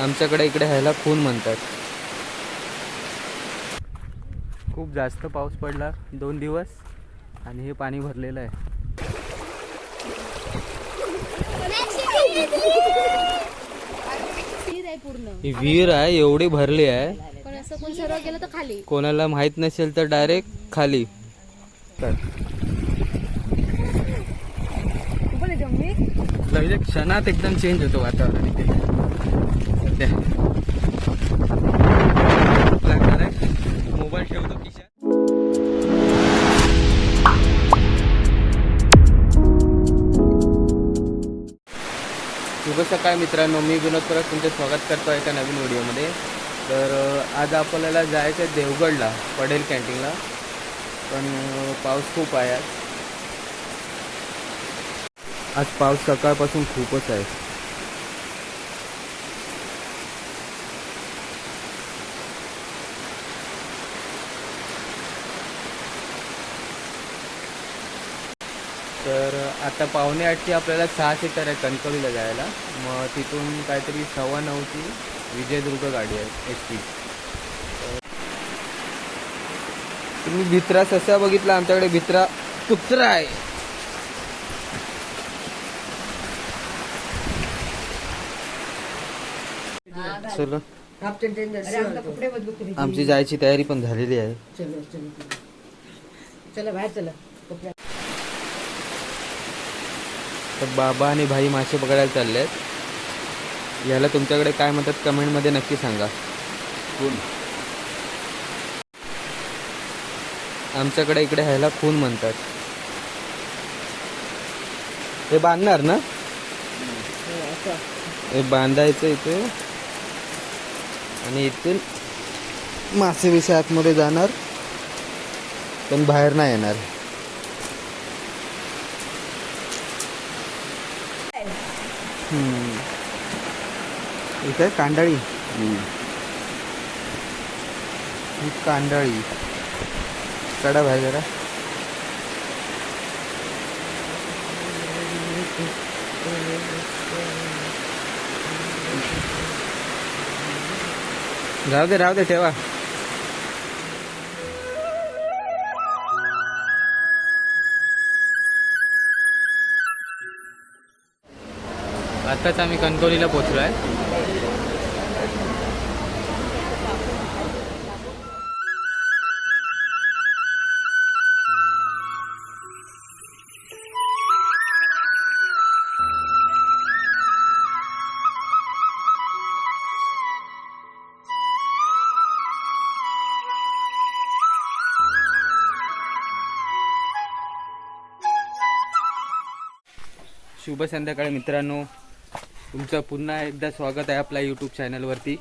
आमच्याकडे इकडे ह्याला खून म्हणतात. खूप जास्त पाऊस पडला दोन दिवस आणि हे पाणी भरलेलं आहे. ही विहीर आहे एवढी भरली आहे. पण असं कोण सर्व गेलं तर खाली. कोणाला माहीत नसेल तर डायरेक्ट खाली. तर म्हणजे क्षणात एकदम चेंज होतो वातावरण इथे. सध्या लागणार आहे. मोबाईल ठेवतो खिशात. शुभ सकाळ मित्रांनो मी विनोद परत तुमचे स्वागत करतो आहे एका नवीन व्हिडिओमध्ये. तर आज आपल्याला जायचं आहे देवगडला पडेल कॅन्टीनला. पण पाऊस खूप आहे आज पाऊस सकाळपासून खूपच आहे. तर आता पावणे आठची आपल्याला सहा सीटर आहे कणकवलीला जायला. मग तिथून काहीतरी सव्वा नऊची विजयदुर्ग गाडी आहे एस टी तुम्ही भित्रा ससा बघितला आमच्याकडे भित्रा कुत्रा आहे. चलो. आमची जायची तयारी पण झालेली आहे. चला बाहेर चला कपडे तर बाबा आणि भाई मासे पकडायला चालले आहेत. याला तुमच्याकडे काय म्हणतात कमेंटमध्ये नक्की सांगा. आमच्याकडे इकडे ह्याला खून म्हणतात. हे बांधणार ना? हे बांधायचं इथे. आणि इथून मासे बिसे आतमध्ये जाणार. पण बाहेर नाही येणार. हम्म. ही काय कांडाळी ही कांडाळी कडा भाई जरा. राहू दे राहू दे ठेवा. आत्ताच आम्ही कणकवलीला पोचलो आहे. शुभ संध्याकाळी मित्रांनो. तुमचं पुन्हा एकदा स्वागत आहे आपल्या यूट्यूब चॅनलवरती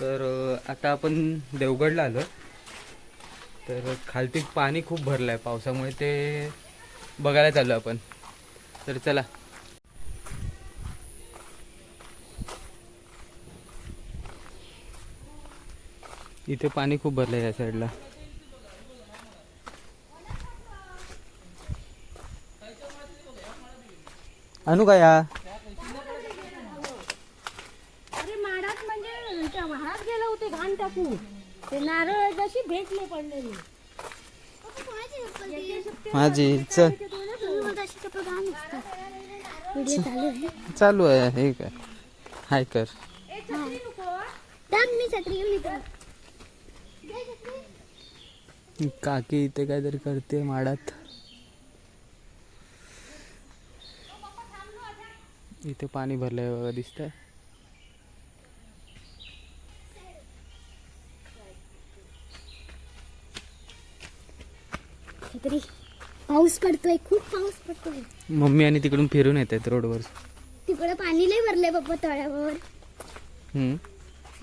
तर आता आपण देवगडला आलो तर खालती पाणी खूप भरलं आहे पावसामुळे ते बघायला चाललो आपण. तर चला. इथे पाणी खूप भरलं आहे या साईडला आणू का या अरे माडात म्हणजे त्या वाहनात घाण टाकू. ते नारळ जशी भेटले पडलेली. माझी चल आहे हे काय? हाय कर. काकी इथे काहीतरी करते माडात. इथे पाणी भरलंय बघा दिसतंय. छत्री पाऊस पडतोय खूप पाऊस पडतोय. मम्मी आणि तिकडून फिरून येत आहेत रोडवर. तिकडे पाणी लय भरलंय बाप्पा तळ्यावर. हम्म.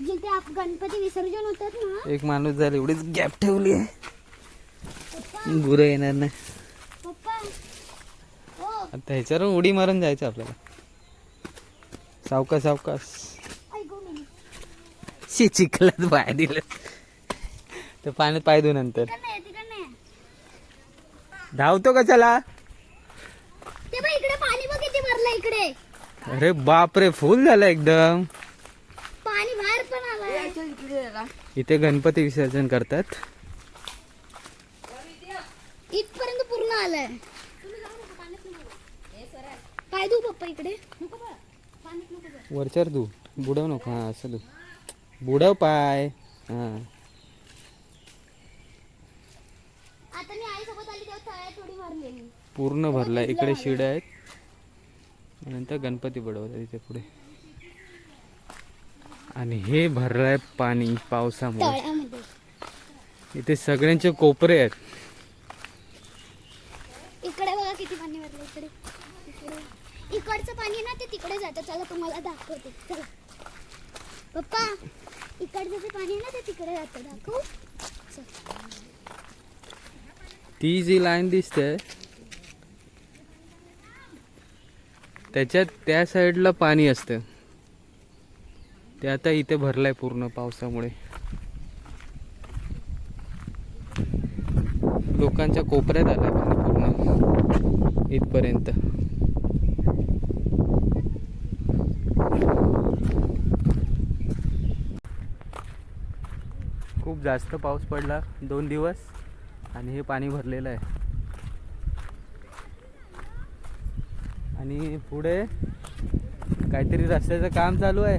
जिथे आप गणपती विसर्जन होतात ना. एक माणूस झाला एवढीच गॅप ठेवली आहे. गुरं येणार नाही. पप्पा हो. आता ह्याच्यावर उडी मारून जायचं आपल्याला. सावकाश सावकाश. ऐकू मी शी चिखलात पाय दिलं. तर पाण्यात पाय धुऊ नंतर तिकडनं आहे, तिकडनं आहे. धावतो का चला? ते बघ इकडे पाणी बघ किती भरलं इकडे. अरे बापरे फुल झालं एकदम. पाणी बाहेर पण आलं इथे गणपती विसर्जन करतात. इथपर्यंत पूर्ण आलंय. पाय देऊ पप्पा इकडे? वरच्यावर तू बुडव नको हा असं तू बुडव पाय. हा आता मी आई सोबत आली तेव्हा तळ्यात थोडी भरलेली पूर्ण भरला इकडे शिड्या आहेत. नंतर गणपती बुडवतात इथे पुढे. आणि हे भरलंय पाणी पावसामुळे. इथे सगळ्यांचे कोपरे आहेत. इकडे बघा किती पाणी भरलं इकडे. इकडे. इकडचं पाणी ना ते तिकडे जातं. चला तुम्हाला दाखवते. चला. पप्पा इकडचं जे पाणी आहे ना ते तिकडे जातं. दाखवू? चल. ती जी लाईन दिसते त्याच्यात त्या साईडला पाणी असतं. ते आता इथे भरलंय पूर्ण पावसामुळे. लोकांच्या कोपऱ्यात आलंय पाणी पूर्ण. इथपर्यंत. खूप जास्त पाऊस पडला दोन दिवस आणि हे पाणी भरलेलं आहे. आणि पुढे काहीतरी रस्त्याचं काम चालू आहे.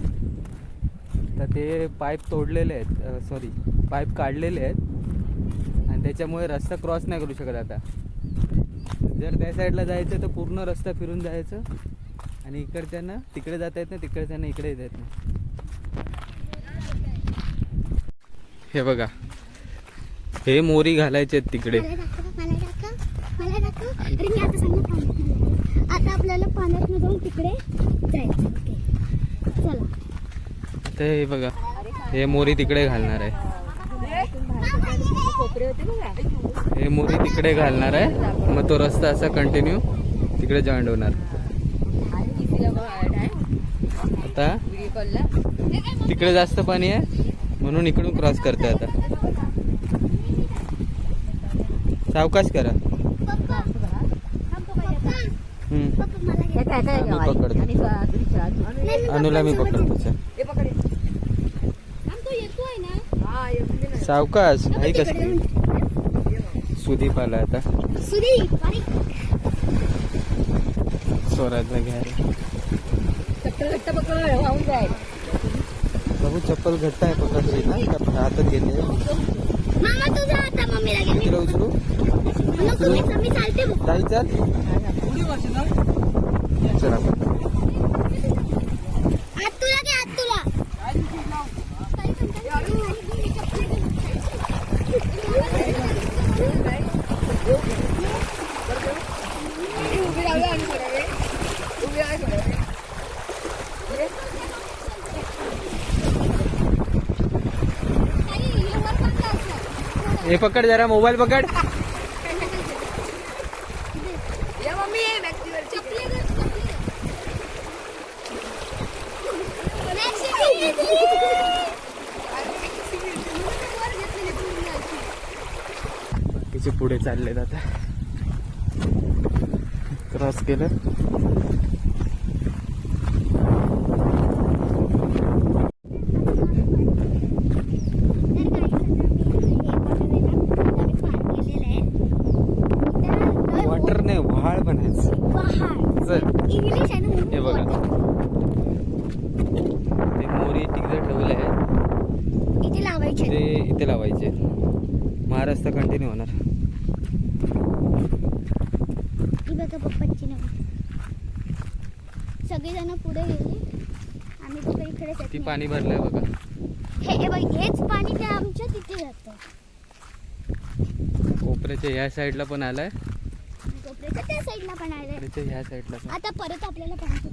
तर ते पाईप तोडलेले आहेत सॉरी पाईप काढलेले आहेत. आणि त्याच्यामुळे रस्ता क्रॉस नाही करू शकत आता. जर त्या साईडला जायचं तर पूर्ण रस्ता फिरून जायचं. आणि इकडच्यांना तिकडे जाता येत नाही तिकडच्यांना इकडे येत नाही. हे बघा हे मोरी घालायचे आहेत तिकडे मला दाखव मला दाखव मला दाखव अरे मी आता सांगितलं पाण्यात आता आपल्याला पाण्यात जाऊन तिकडे जायचं ओके चला आता हे बघा हे मोरी तिकडे घालणार आहे. हे मोरी तिकडे घालणार आहे. मग तो रस्ता असा कंटिन्यू तिकडे जॉईंट होणार. आता तिकडे जास्त पाणी आहे म्हणून इकडून क्रॉस करते आता. सावकाश करा. अनुला मी पकडतो चल. थांब, तो येतोय ना सावकाश. तिकडे असते सुदीप आला आता. स्वराजला घ्यायला. बाबू चप्पल घट्ट आहे पकडली ना? का हातात घेते मामा तुझा आता मम्मीला घे तिला उचलू? बघ. ताई चल चला हात तुला घे हात तुला हे पकड जरा मोबाईल पकड. पुढे चाललेत आता. क्रॉस केलं. वॉटर नाही व्हाळ बनायचं. चल. आहे हे बघा. ते मोरी तिकडे ठेवले लावायचे ते इथे लावायचे. महाराष्ट्र कंटिन्यू होणार. सगळेजण पुढे गेले. आम्ही तिकडे इकडे ती पाणी भरलंय बघा. हे हे बघ हेच पाणी ते आमच्या तिथे जातं. कोपऱ्याच्या ह्या साईडला पण आलाय. कोपऱ्याच्या त्या साईडला पण आलंय कोपऱ्याच्या ह्या साईडला पण. आता परत आपल्याला पाणी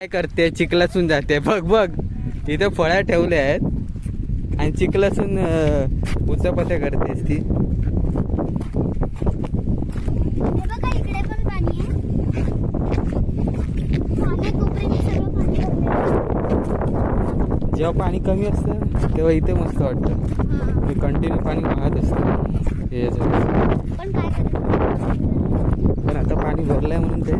काय करते? चिखलासून जाते. बघ बघ. इथे फळ्या ठेवल्या आहेत. आणि चिखलासून उचापत्या करतेस ती हे बघा इकडे पण पाणी आहे जेव्हा पाणी कमी असतं तेव्हा इथे मस्त वाटतं. हा. हे. कंटिन्यू पाणी वाहत असतं. हे. पण आता पाणी भरलंय म्हणून ते.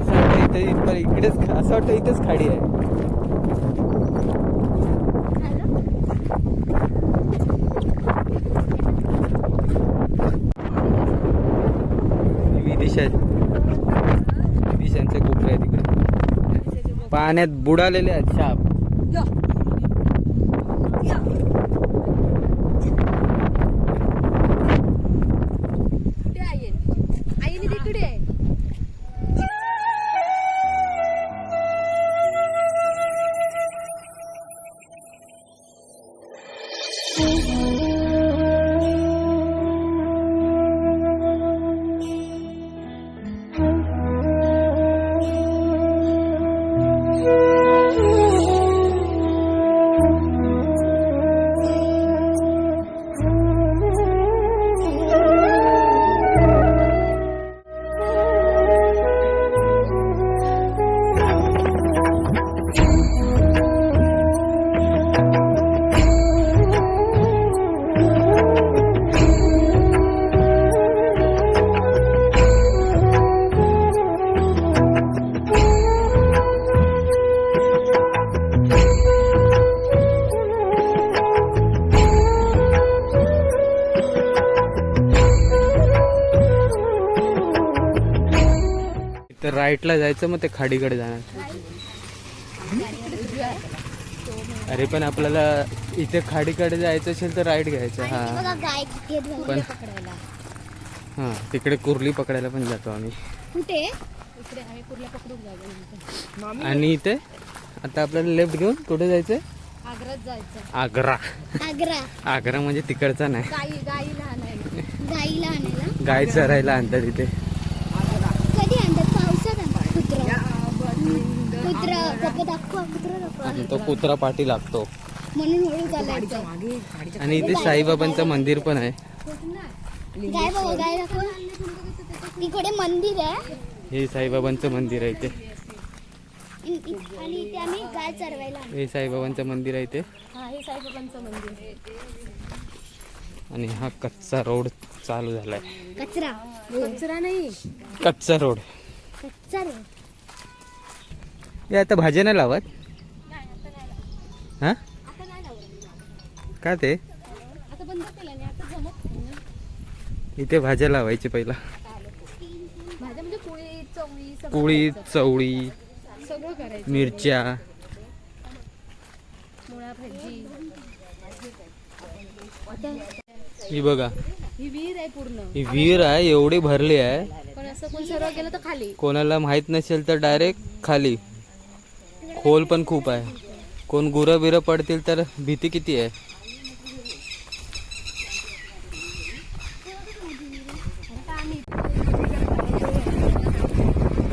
असं वाटतं इथे इकडेच असं वाटतं इथेच खाडी आहे विदिशा विदिशांचे कोपरे आहे तिकडे पाण्यात बुडालेले आहेत साप राईटला जायचं मग ते खाडीकडे जाणार. अरे पण आपल्याला इथे खाडीकडे जायचं असेल तर राईट घ्यायचं हा. पण हा तिकडे कुर्ली पकडायला पण जातो आम्ही. कुठे? आणि इथे? आता आपल्याला लेफ्ट घेऊन कुठे जायचंय? आग्रात जायचं आग्रा. आग्रा. आग्रा म्हणजे तिकडचा नाही. गाई गाय चरायला आणतात इथे कधी आणतात पावसात आणतात कुत्र कुत्र पप्पा दाखवा कुत्र दाखवा. आणि तो कुत्रा पाठी लागतो. म्हणून हळू चालायचं आणि इथे साईबाबांचं मंदिर पण आहे. बघा गाय दाखवा. इकडे मंदिर आहे. हे साईबाबांचं मंदिर आहे इथे. आणि इथे आम्ही गाय चरवायला. हे साईबाबांचं मंदिर आहे इथे. हा हे साईबाबांचं मंदिर. आणि हा कच्चा रोड चालू झालाय. कचरा. कचरा नाही. कच्चा रोड. कच्चा रोड. हे आता भाज्या नाही लावत? हा? का ते. इथे भाज्या लावायची पहिला. म्हणजे पोळी चवळी मिरच्या. ही बघा. ही विहीर आहे पूर्ण. ही विहीर आहे एवढी भरली आहे. पण असं कोण सर्व गेलं तर खाली. कोणाला माहीत नसेल तर डायरेक्ट खाली. खोल पण खूप आहे. कोण गुरं बिरं पडतील तर भीती किती आहे?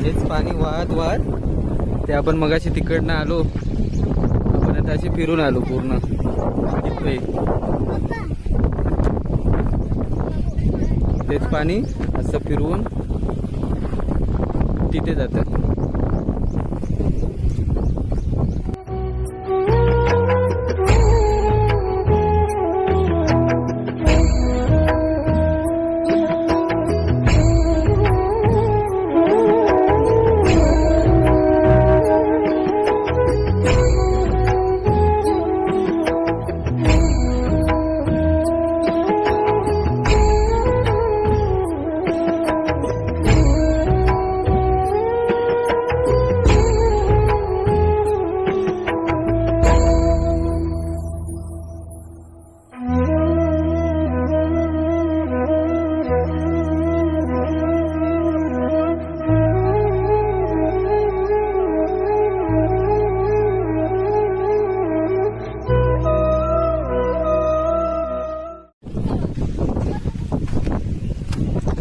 हेच पाणी वाहत वाहत ते आपण मगाशी तिकडनं आलो. आपण आता असे फिरून आलो पूर्ण. तेच पाणी असं फिरवून तिथे जातं.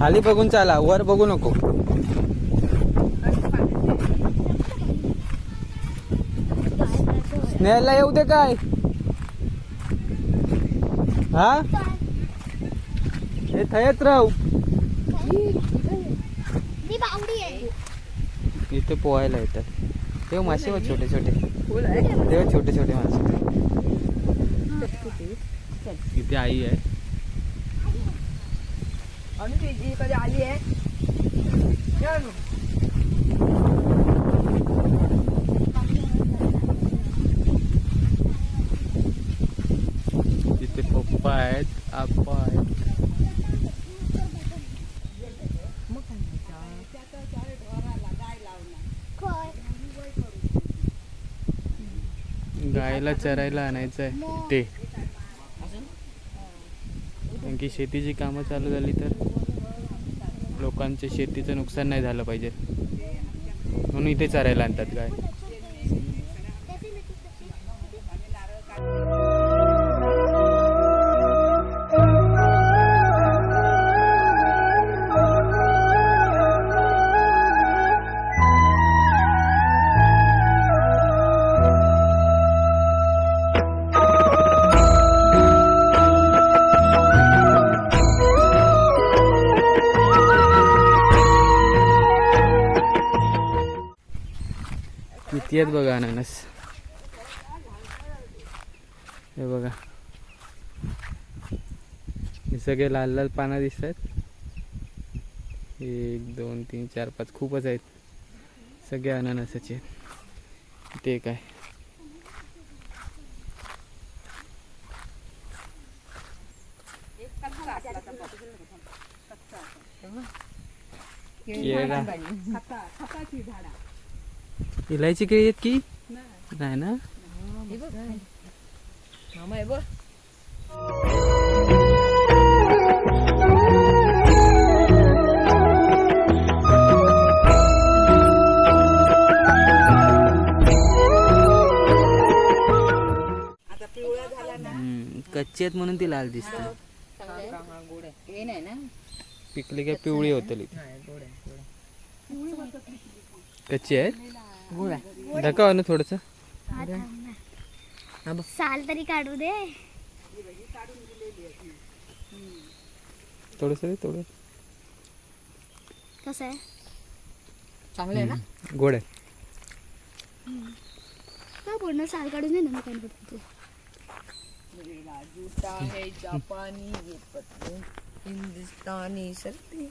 खाली बघून चाला वर बघू नको. स्नेहला येऊ दे काय? हा? हे थयत राहू. इथे पोहायला येतात. तेव्हा मासे बघ छोटे छोटे. तेव्हा छोटे छोटे मासे. इथे आई आहे. कधी आली आहे तिथे पप्पा आहेत आप्पा आहेत. गायला चरायला आणायचं आहे ते. कारण की शेतीची कामं चालू झाली तर? लोकांचे शेतीचं नुकसान नाही झालं पाहिजे. म्हणून इथे चरायला आणतात गाय किती आहेत बघा अननस. हे बघा. हे सगळे लाल लाल पानं दिसत आहेत. एक दोन तीन चार पाच खूपच आहेत. सगळे अननसाचे आहेत. ते काय? केळा इलायची केळी आहेत की? नाही ना? कच्ची आहेत म्हणून ती लाल दिसते. पिकली काय पिवळी होतली? कच्ची आहेत? आहे. ना थोडस. हा थांब ना. हा बघ. साल तरी काढू दे. थोडस थोडं कसं आहे? चांगलं आहे ना? गोड आहे. का पूर्ण साल काढून दे ना मी है जापानी ये पतलून हिंदुस्तानी सर्दी.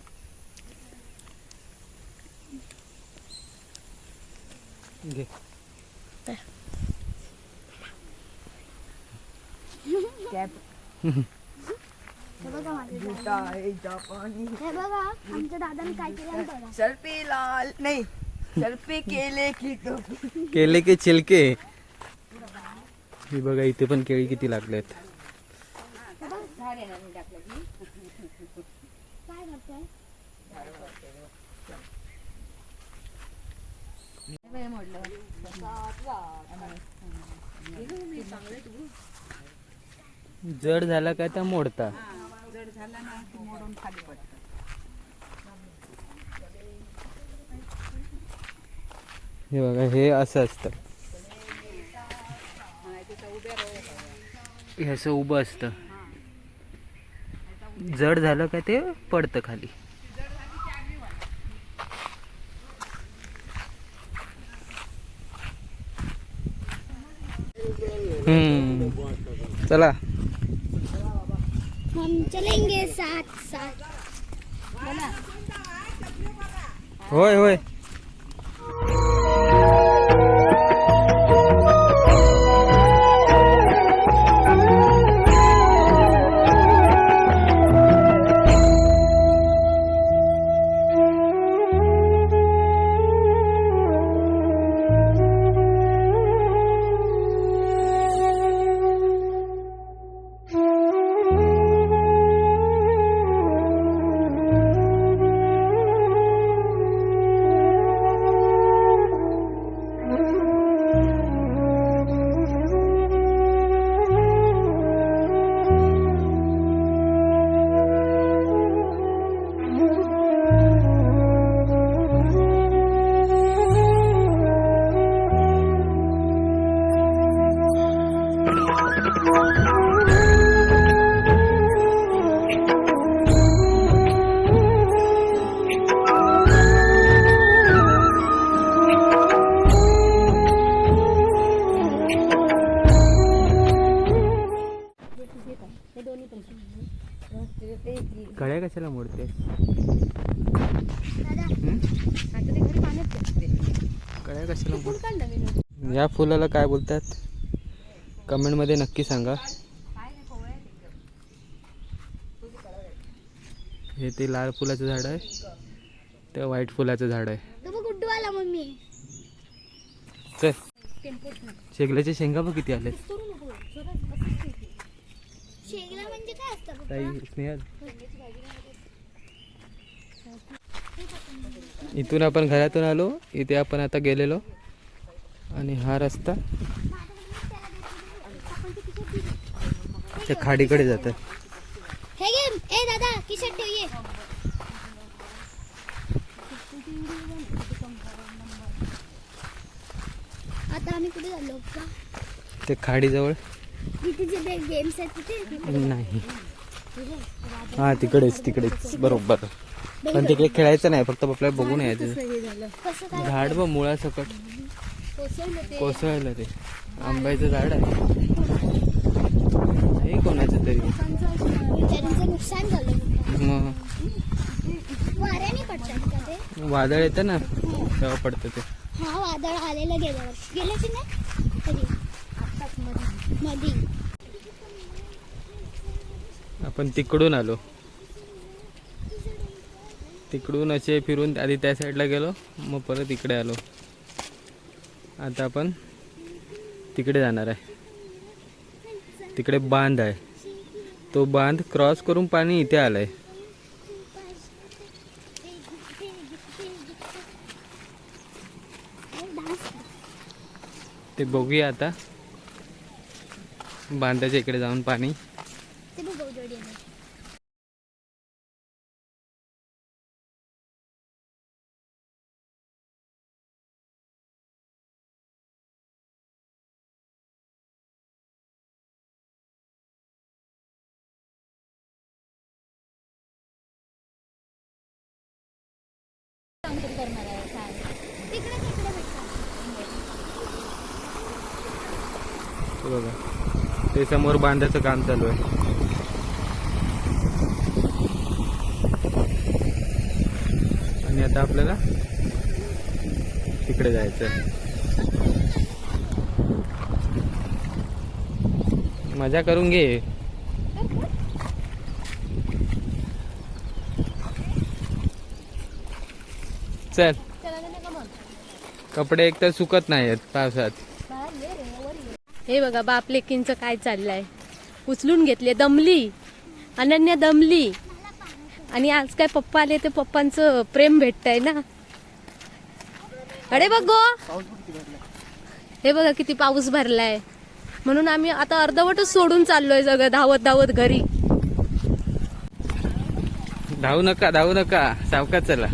घे. आमच्या दादाने काय केलं बघा. लाल. नाही सर्पी केले की तो. केले की चिलके हे बघा इथे पण केळी किती लागलेत जड झाला काय तर मोडता. जड झाला ना की मोडून खाली पडतं. हे बघा हे असं असतं. हे असं उभं असतं. जड झालं का ते पडतं खाली हम्म चला. हम चलेंगे साथ साथ होय होय. कळ्या कशाला या फुलाला काय बोलतात? कमेंटमध्ये नक्की सांगा. हे ते लाल फुलाचं झाड आहे. ते व्हाईट फुलाचं झाड आहे. मम्मी. चल. शेगल्याचे शेंगा बघ किती आले. शेगला म्हणजे काय असतं पप्पा? ताई स्नेहल इथून आपण घरातून आलो. इथे आपण आता गेलेलो. आणि हा रस्ता त्या खाडीकडे जातं हे आता आम्ही कुठे झालो का ते खाडीजवळ? गेम्स आहेत तिथे? नाही. हा तिकडेच तिकडेच. बरोबर. पण तिकडे खेळायचं नाही फक्त आपल्याला बघून यायचं. झाड बघ मुळासकट. कोसळलं ते. आंब्याचं झाड आहे. हे कोणाचं तरी. वादळ येतं ना? तेव्हा पडतं ते. हा वादळ आलेलं गेल्या वर्षी. गेलं की नाही मधी. आपण तिकडून आलो. तिकडून असे फिरून आधी त्या साईडला गेलो मग परत इकडे आलो. आता आपण तिकडे जाणार आहे. तिकडे बांध आहे. तो बांध क्रॉस करून पाणी इथे आलंय. ते बघूया आता. बांधाच्या इकडे जाऊन पाणी ते बघ जोडी आहे तिकडे तिकडे भेटतात हे बघा ते समोर बांधाचं काम चालू आहे. आणि आता आपल्याला तिकडे जायचं आहे मजा करून घे. चल. कपडे एक तर सुकत नाही आहेत पावसात. हे बघा बाप लेकींचं काय चाललंय? उचलून घेतले दमली. अनन्या दमली. आणि आज काय पप्पा आले ते पप्पांचं प्रेम भेटतंय ना? अरे बघ. गो हे बघा किती पाऊस भरलाय. म्हणून आम्ही आता अर्धवटच सोडून चाललोय सगळं धावत धावत घरी. धावू नका धावू नका. सावका चला.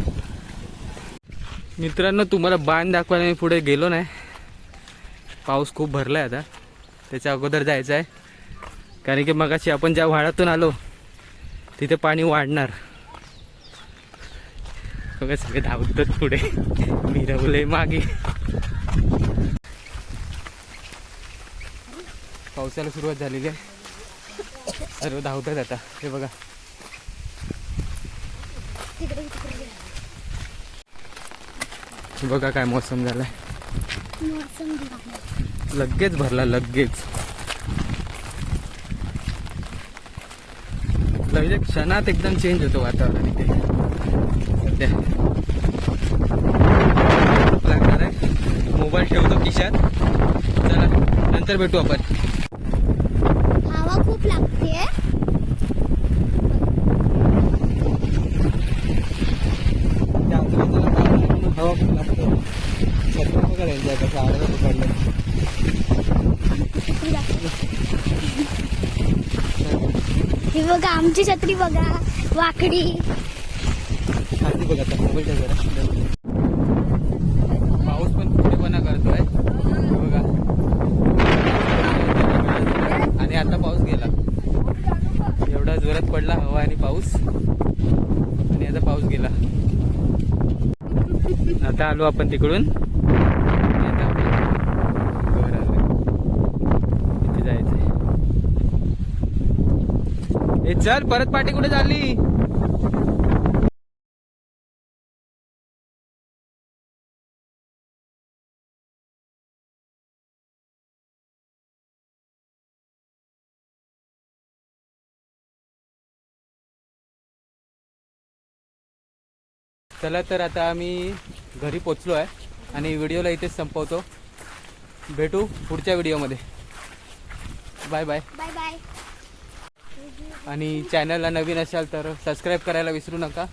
मित्रांनो तुम्हाला बांध दाखवायला मी पुढे गेलो नाही. पाऊस खूप भरलाय आता. त्याच्या अगोदर जायचं आहे कारण की मगाशी आपण ज्या व्हाळातून आलो तिथे पाणी वाढणार. बघा सगळे धावतात पुढे. मिरवले मागे. पावसाला सुरुवात झालेली आहे. अरे धावतात आता. हे बघा. बघा काय मौसम झालाय. लगेच भरला लगेच. लगेच क्षणात एकदम चेंज होतं वातावरण इथे सध्या. लागणार आहे मोबाईल ठेवतो खिशात. चला नंतर भेटू आपण. हवा खूप लागते हवा खूप लागतो. पकडलं. हे बघा आमची छत्री बघा वाकडी. खाली बघा आता मोबाईलच्या जरा. पाऊस पण करतोय. बघा. आणि आता पाऊस गेला. एवढा जोरात पडला हवा आणि पाऊस. आणि आता पाऊस गेला. आता आलो आपण तिकडून आणि आता आपलं घर आलोय. इथे जायचंय ए चल परत पाठी कुठे चालली? चला तर आता आम्ही घरी पोचलो आहे आणि व्हिडिओला इथेच संपवतो. भेटू पुढच्या व्हिडिओमध्ये. Bye bye. Bye bye. आणि चॅनलला नवीन असाल तर सबस्क्राईब करायला विसरू नका.